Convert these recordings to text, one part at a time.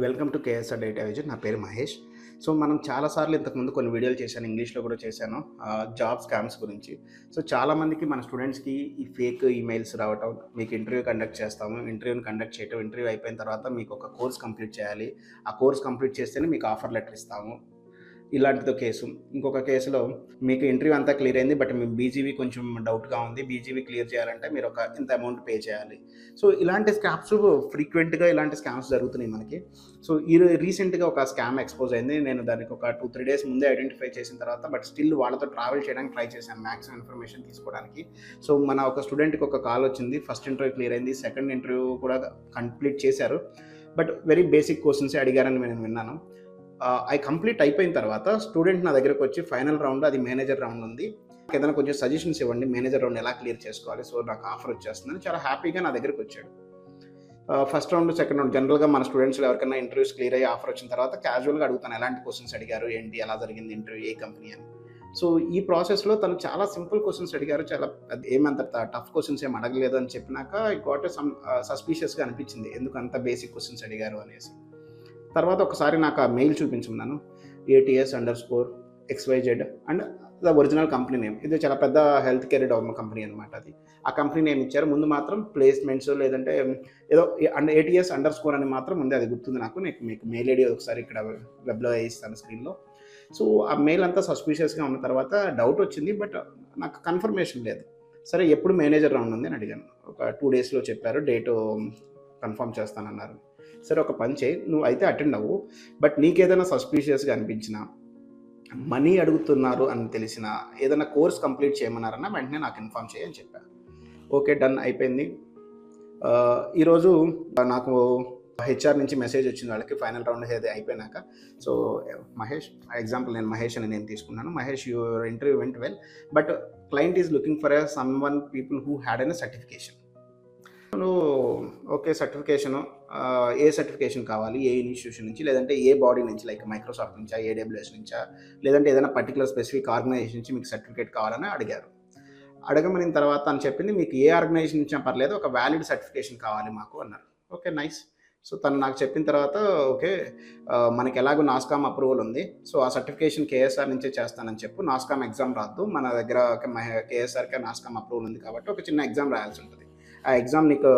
Welcome to KSR Data Vision నా పేరు Mahesh. So మనం చాలాసార్లు ఇంతకుముందు కొన్ని వీడియోలు చేశాను. ఇంగ్లీష్లో కూడా చేశాను. జాబ్ స్కామ్స్ గురించి. సో చాలామందికి మన స్టూడెంట్స్కి ఈ ఫేక్ ఈమెయిల్స్ రావటం మీకు ఇంటర్వ్యూ కండక్ట్ చేస్తాము ఇంటర్వ్యూని కండక్ట్ చేయటం ఇంటర్వ్యూ అయిపోయిన తర్వాత మీకు ఒక కోర్స్ కంప్లీట్ చేయాలి. ఆ కోర్స్ కంప్లీట్ చేస్తేనే మీకు ఆఫర్ లెటర్ ఇస్తాము. ఇలాంటిదో కేసు. ఇంకొక కేసులో మీకు ఇంటర్వ్యూ అంతా క్లియర్ అయింది బట్ మీ బీజీవీ కొంచెం డౌట్గా ఉంది. బీజీవీ క్లియర్ చేయాలంటే మీరు ఒక ఇంత అమౌంట్ పే చేయాలి. సో ఇలాంటి స్కామ్స్ ఫ్రీక్వెంట్గా ఇలాంటి స్కామ్స్ జరుగుతున్నాయి మనకి. సో ఈ రీసెంట్గా ఒక స్కామ్ ఎక్స్పోజ్ అయింది. నేను దానికి ఒక టూ త్రీ డేస్ ముందే ఐడెంటిఫై చేసిన తర్వాత బట్ స్టిల్ వాళ్ళతో ట్రావెల్ చేయడానికి ట్రై చేశాను మ్యాక్సిమం ఇన్ఫర్మేషన్ తీసుకోవడానికి. సో మన ఒక స్టూడెంట్కి ఒక కాల్ వచ్చింది. ఫస్ట్ ఇంటర్వ్యూ క్లియర్ అయింది. సెకండ్ ఇంటర్వ్యూ కూడా కంప్లీట్ చేశారు. బట్ వెరీ బేసిక్ క్వశ్చన్సే అడిగారని నేను విన్నాను. ఐ కంప్లీట్ అయిపోయిన తర్వాత స్టూడెంట్ నా దగ్గరకు వచ్చి ఫైనల్ రౌండ్ అది మేనేజర్ రౌండ్ ఉంది. ఏదైనా కొంచెం సజెషన్స్ ఇవ్వండి మేనేజర్ రౌండ్ ఎలా క్లియర్ చేసుకోవాలి? సో నాకు ఆఫర్ వచ్చేస్తుందని చాలా హ్యాపీగా నా దగ్గరకు వచ్చాడు. ఫస్ట్ రౌండ్ సెకండ్ రౌండ్ జనరల్గా మన స్టూడెంట్స్ ఎవరికైనా ఇంటర్వ్యూస్ క్లియర్ అయ్యి ఆఫర్ వచ్చిన తర్వాత క్యాజువల్గా అడుగుతాను ఎలాంటి క్వశ్చన్స్ అడిగారు ఏంటి ఎలా జరిగింది ఇంటర్వ్యూ ఏ కంపెనీ అని. సో ఈ ప్రాసెస్లో తను చాలా సింపుల్ క్వశ్చన్స్ అడిగారు చాలా ఏమంత టఫ్ క్వశ్చన్స్ ఏం అడగలేదు అని చెప్పినాక గాట్ సమ్ సస్పీషియస్గా అనిపించింది ఎందుకు అంత బేసిక్ క్వశ్చన్స్ అడిగారు అనేసి. తర్వాత ఒకసారి నాకు ఆ mail చూపించుకున్నాను ATS underscore XYZ and the original company name ఇది చాలా పెద్ద హెల్త్ కేర్ డెవలప్మెంట్ కంపెనీ అనమాట అది. ఆ కంపెనీ నేమ్ ఇచ్చారు. ముందు మాత్రం ప్లేస్మెంట్స్ లేదంటే ఏదో అండ్ ఏటీఎస్ అండర్ స్కోర్ అని మాత్రం ఉంది. అది గుర్తుంది నాకు. నీకు మీకు మెయిల్ ఐడి ఒకసారి ఇక్కడ వెబ్లో వేయిస్తాను స్క్రీన్లో సో ఆ మెయిల్ అంతా సస్పీషియస్గా ఉన్న తర్వాత డౌట్ వచ్చింది బట్ నాకు కన్ఫర్మేషన్ లేదు. సరే ఎప్పుడు మేనేజర్ రౌండ్ ఉంది అని అడిగాను. ఒక టూ డేస్లో చెప్పారు. డేట్ కన్ఫర్మ్ చేస్తానన్నారు. సరే ఒక పని చేయి. నువ్వు అయితే అటెండ్ అవ్వు. బట్ నీకేదైనా సస్పీషియస్గా అనిపించినా మనీ అడుగుతున్నారు అని తెలిసిన ఏదైనా కోర్స్ కంప్లీట్ చేయమన్నారన్నా వెంటనే నాకు ఇన్ఫామ్ చేయని చెప్పాను ఓకే డన్ అయిపోయింది. ఈరోజు నాకు హెచ్ఆర్ నుంచి మెసేజ్ వచ్చింది వాళ్ళకి. ఫైనల్ రౌండ్ ఏది అయిపోయినాక. సో మహేష్ ఎగ్జాంపుల్ నేను మహేష్ అని నేను తీసుకున్నాను. Mahesh your interview went well but client is looking for someone people who had an certification. నువ్వు ఓకే సర్టిఫికేషన్ ఏ సర్టిఫికేషన్ కావాలి ఏ ఇన్స్టిట్యూషన్ నుంచి లేదంటే ఏ బాడీ నుంచి లైక్ మైక్రోసాఫ్ట్ నుంచా ఏడబ్ల్యూఎస్ నుంచా లేదంటే ఏదైనా పర్టికులర్ స్పెసిఫిక్ ఆర్గనైజేషన్ నుంచి మీకు సర్టిఫికేట్ కావాలని అడిగారు. అడగమని తర్వాత అని చెప్పింది మీకు ఏ ఆర్గనైజేషన్ నుంచి పర్లేదు ఒక వ్యాలిడ్ సర్టిఫికేషన్ కావాలి మాకు అన్నారు. ఓకే నైస్ సో తను నాకు చెప్పిన తర్వాత ఓకే మనకి ఎలాగో నాస్కామ్ అప్రూవల్ ఉంది. సో ఆ సర్టిఫికేషన్ కేఎస్ఆర్ నుంచే చేస్తానని చెప్పు. నాస్కామ్ ఎగ్జామ్ రాద్దు. మన దగ్గర కేఎస్ఆర్కే నాస్కామ్ అప్రూవల్ ఉంది కాబట్టి ఒక చిన్న ఎగ్జామ్ రాయాల్సి ఉంటుంది. ఆ ఎగ్జామ్ నీకు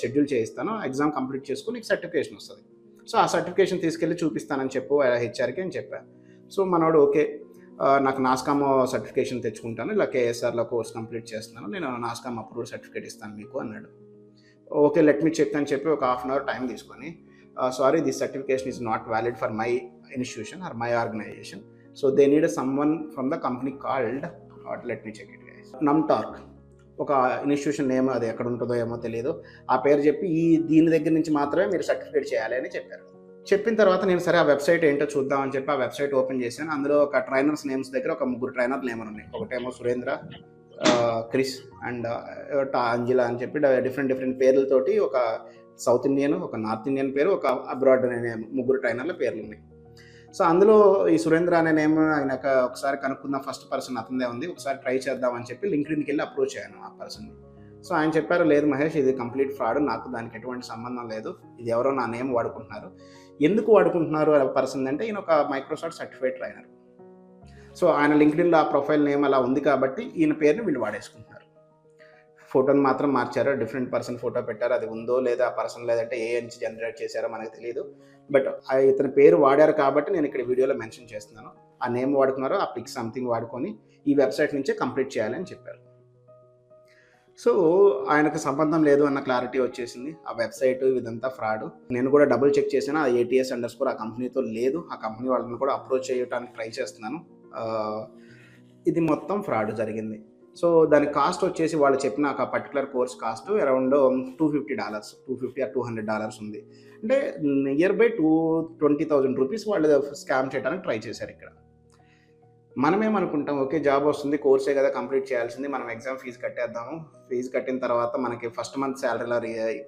షెడ్యూల్ చేయిస్తాను ఆ ఎగ్జామ్ కంప్లీట్ చేసుకుని నీకు సర్టిఫికేషన్ వస్తుంది. సో ఆ సర్టిఫికేషన్ తీసుకెళ్ళి చూపిస్తానని చెప్పు హెచ్ఆర్కి అని చెప్పాను సో మనోడు ఓకే నాకు నాస్కామ్ సర్టిఫికేషన్ తెచ్చుకుంటాను ఇలా కేఎస్ఆర్లో కోర్స్ కంప్లీట్ చేస్తున్నాను నేను నాస్కామ్ అప్రూవల్ సర్టిఫికేట్ ఇస్తాను మీకు అన్నాడు. ఓకే లెట్ మీ చెక్ అని చెప్పి ఒక హాఫ్ అన్ అవర్ టైం తీసుకొని sorry this certification is not valid for my institution or my organisation. So they need someone from the company called let me check it నమ్ టార్గన్ ఒక institution name అది ఎక్కడ ఉంటుందో ఏమో తెలియదు ఆ పేరు చెప్పి ఈ దీని దగ్గర నుంచి మాత్రమే మీరు సర్టిఫికేట్ చేయాలి అని చెప్పారు. చెప్పిన తర్వాత నేను సరే ఆ వెబ్సైట్ ఏంటో చూద్దామని చెప్పి ఆ వెబ్సైట్ ఓపెన్ చేశాను. అందులో ఒక ట్రైనర్స్ నేమ్స్ దగ్గర ఒక ముగ్గురు ట్రైనర్ నేమ్ ఉన్నాయి. ఒకటేమో సురేంద్ర క్రిస్ అండ్ అంజిలా అని చెప్పి డిఫరెంట్ డిఫరెంట్ పేర్లతోటి ఒక సౌత్ ఇండియన్ ఒక నార్త్ ఇండియన్ పేరు ఒక అబ్రాడ్ అనే ముగ్గురు ట్రైనర్ల పేర్లు ఉన్నాయి. సో అందులో ఈ సురేంద్ర అనే నేమ్ ఆయన ఒకసారి కనుక్కున్న ఫస్ట్ పర్సన్ అతనిదే ఉంది. ఒకసారి ట్రై చేద్దాం అని చెప్పి లింక్డ్ఇన్కి వెళ్ళి అప్రోచ్ అయ్యాను ఆ పర్సన్ని సో ఆయన చెప్పారు లేదు మహేష్ ఇది కంప్లీట్ ఫ్రాడ్ నాకు దానికి ఎటువంటి సంబంధం లేదు. ఇది ఎవరో నా నేమ్ వాడుకుంటున్నారు. ఎందుకు వాడుకుంటున్నారు ఆ పర్సన్ అంటే ఈయన ఒక మైక్రోసాఫ్ట్ సర్టిఫైడ్ ట్రైనర్ సో ఆయన లింక్డ్ఇన్లో ఆ ప్రొఫైల్ నేమ్ అలా ఉంది కాబట్టి ఈయన పేరుని వీళ్ళు వాడేసుకుంటున్నారు. ఫోటోని మాత్రం మార్చారు డిఫరెంట్ పర్సన్ ఫోటో పెట్టారు అది ఉందో లేదా ఆ పర్సన్ లేదంటే ఏ నుంచి జనరేట్ చేశారో మనకు తెలియదు బట్ ఇతని పేరు వాడారు కాబట్టి నేను ఇక్కడ వీడియోలో మెన్షన్ చేస్తున్నాను. ఆ నేమ్ వాడుకున్నారో ఆ పిక్ సంథింగ్ వాడుకొని ఈ వెబ్సైట్ నుంచే కంప్లీట్ చేయాలని చెప్పారు. సో ఆయనకు సంబంధం లేదు అన్న క్లారిటీ వచ్చేసింది. ఆ వెబ్సైట్ ఇదంతా ఫ్రాడ్. నేను కూడా డబుల్ చెక్ చేశాను ఆ ఏటీఎస్ అండర్ స్కోర్ ఆ కంపెనీతో లేదు. ఆ కంపెనీ వాళ్ళని కూడా అప్రోచ్ చేయడానికి ట్రై చేస్తున్నాను. ఇది మొత్తం ఫ్రాడ్ జరిగింది. సో దాని కాస్ట్ వచ్చేసి వాళ్ళు చెప్పిన ఒక particular course cost around two fifty dollars two fifty or two hundred dollars ఉంది. అంటే near by two twenty thousand rupees వాళ్ళు స్కామ్ చేయడానికి ట్రై చేశారు ఇక్కడ. మనమేమనుకుంటాం ఓకే జాబ్ వస్తుంది కోర్సే కదా కంప్లీట్ చేయాల్సింది మనం ఎగ్జామ్ ఫీజు కట్టేద్దాము. ఫీజు కట్టిన తర్వాత మనకి ఫస్ట్ మంత్ శాలరీలో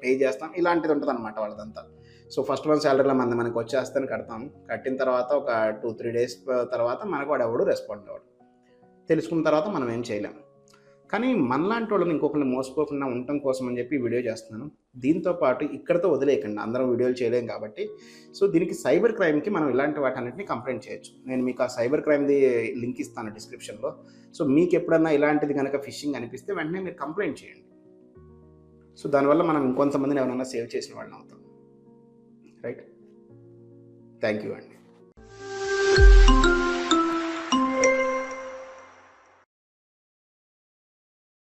పే చేస్తాం. ఇలాంటిది ఉంటుంది అనమాట వాళ్ళదంతా. సో ఫస్ట్ మంత్ శాలరీలో మన మనకి వచ్చేస్తాను కడతాం. కట్టిన తర్వాత ఒక టూ త్రీ డేస్ తర్వాత మనకు వాడు ఎవడు రెస్పాండ్ అవ్వడు. తెలుసుకున్న తర్వాత మనం ఏం చేయలేం. కానీ మనలాంటి వాళ్ళని ఇంకొకరిని మోసపోకుండా ఉండటం కోసం అని చెప్పి వీడియో చేస్తున్నాను. దీంతో పాటు ఇక్కడతో వదిలేయకండి. అందరం వీడియోలు చేయలేం కాబట్టి. సో దీనికి సైబర్ క్రైమ్కి మనం ఇలాంటి వాటన్నిటిని కంప్లైంట్ చేయొచ్చు. నేను మీకు ఆ సైబర్ క్రైమ్ది లింక్ ఇస్తాను డిస్క్రిప్షన్లో. సో మీకు ఎప్పుడన్నా ఇలాంటిది కనుక ఫిషింగ్ అనిపిస్తే వెంటనే మీరు కంప్లైంట్ చేయండి. సో దానివల్ల మనం ఇంకొంతమందిని ఎవరైనా సేవ్ చేసిన వాళ్ళని అవుతాం. రైట్? థ్యాంక్ యూ అండి.